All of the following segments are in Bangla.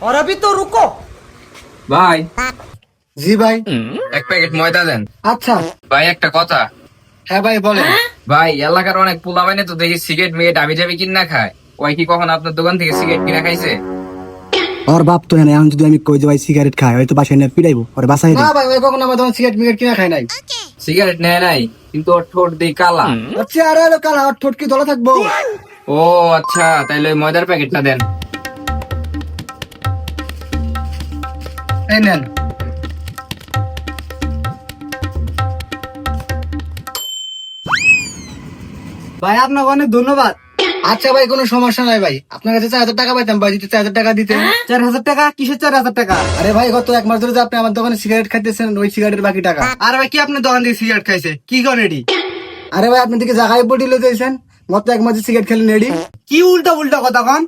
और अभी तो रुको ভাই জি ভাই এক প্যাকেট ময়দা দেন আচ্ছা ভাই একটা কথা হ্যাঁ ভাই বলেন ভাই এলাকার অনেক পোলা বাইনে তো দেখি সিগারেট মিগেট আবি যাবি কিনা খায় ওই কি কখন আপনার দোকান থেকে সিগারেট কিনা খাইছে ওর বাপ তো না এখন যদি আমি কই যে ভাই সিগারেট খাই হয়তো বাসায় না পিড়াইবো ওর বাসায় না ভাই ভাই কখনো আমার তখন সিগারেট মিগারেট কিনা খাই নাই সিগারেট নেয় নাই কিন্তু ওর ঠোঁট দিয়ে কালা আচ্ছা আরে আরে কাল আমার ঠোঁট কি দলা থাকবো ও আচ্ছা তাইলে ওই ময়দার প্যাকেটটা দেন এই নেন। ভাই আপনাকে অনেক ধন্যবাদ। আচ্ছা ভাই কোনো সমস্যা নাই ভাই। আপনার কাছে চার হাজার টাকা পাইতাম ভাই যদি চার হাজার টাকা দিতেন। চার হাজার টাকা? কিসের চার হাজার টাকা? আরে ভাই গত এক মাস ধরে যে আপনি আমার দোকানে সিগারেট খাইতেছেন ওই সিগারেটের বাকি টাকা। আরে ভাই কি আপনার দোকান থেকে সিগারেট খাইছে? কি করেন এডি আরে ভাই আপনি দিকে জায়গায় পটিলে দিয়েছেন গত এক মাসে সিগারেট খেলেন এডি কি উল্টা উল্টা কথা কন?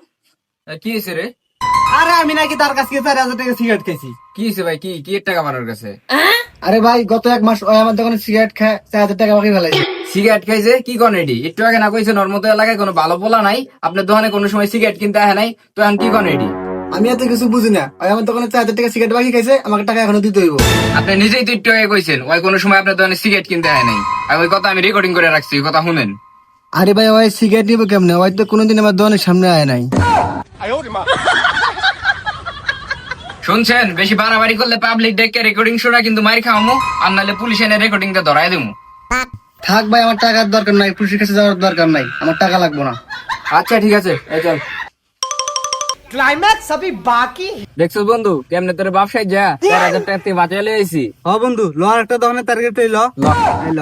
কি হয়েছে রে? আরে আমি নাকি তার কাছ থেকে চার হাজার টাকা সিগারেট খাইছি কি হয়েছে ভাই কি কি টাকা কাছে আরে ভাই গত এক মাস ওই আমার দোকানে সিগারেট খায় চার হাজার টাকা বাকি ফেলাইছে সিগারেট খাইছে কি এডি একটু আগে না কইছেন ওর মতো এলাকায় কোনো ভালো পোলা নাই আপনার দোকানে কোনো সময় সিগারেট কিনতে আসে নাই তো এখন কি এডি আমি এত কিছু বুঝি না ওই আমার দোকানে চার হাজার টাকা সিগারেট বাকি খাইছে আমাকে টাকা এখনও দিতে হইব আপনি নিজেই তো একটু আগে কইছেন ওই কোনো সময় আপনার দোকানে সিগারেট কিনতে হয় নাই আর ওই কথা আমি রেকর্ডিং করে রাখছি ওই কথা শুনেন আরে ভাই ওই সিগারেট নিবো কেমনে ওই তো কোনোদিন আমার দোকানের সামনে আয় নাই শুনছেন বেশি বাড়াবাড়ি করলে পাবলিক ডেকে রেকর্ডিং শোনা কিন্তু মার খাওয়ামো আর নাহলে পুলিশ এনে রেকর্ডিংটা ধরায় দিমু। থাক ভাই আমার টাকার দরকার নাই পুলিশের কাছে যাওয়ার দরকার নাই আমার টাকা লাগবে না। আচ্ছা ঠিক আছে এই চল। ক্লাইম্যাক্স সবই বাকি। দেখছ বন্ধু কেমনে তোর ব্যবসায় যা? চার হাজার টাকা বাঁচাই হ বন্ধু ল একটা দোকানে টার্গেট লই ল।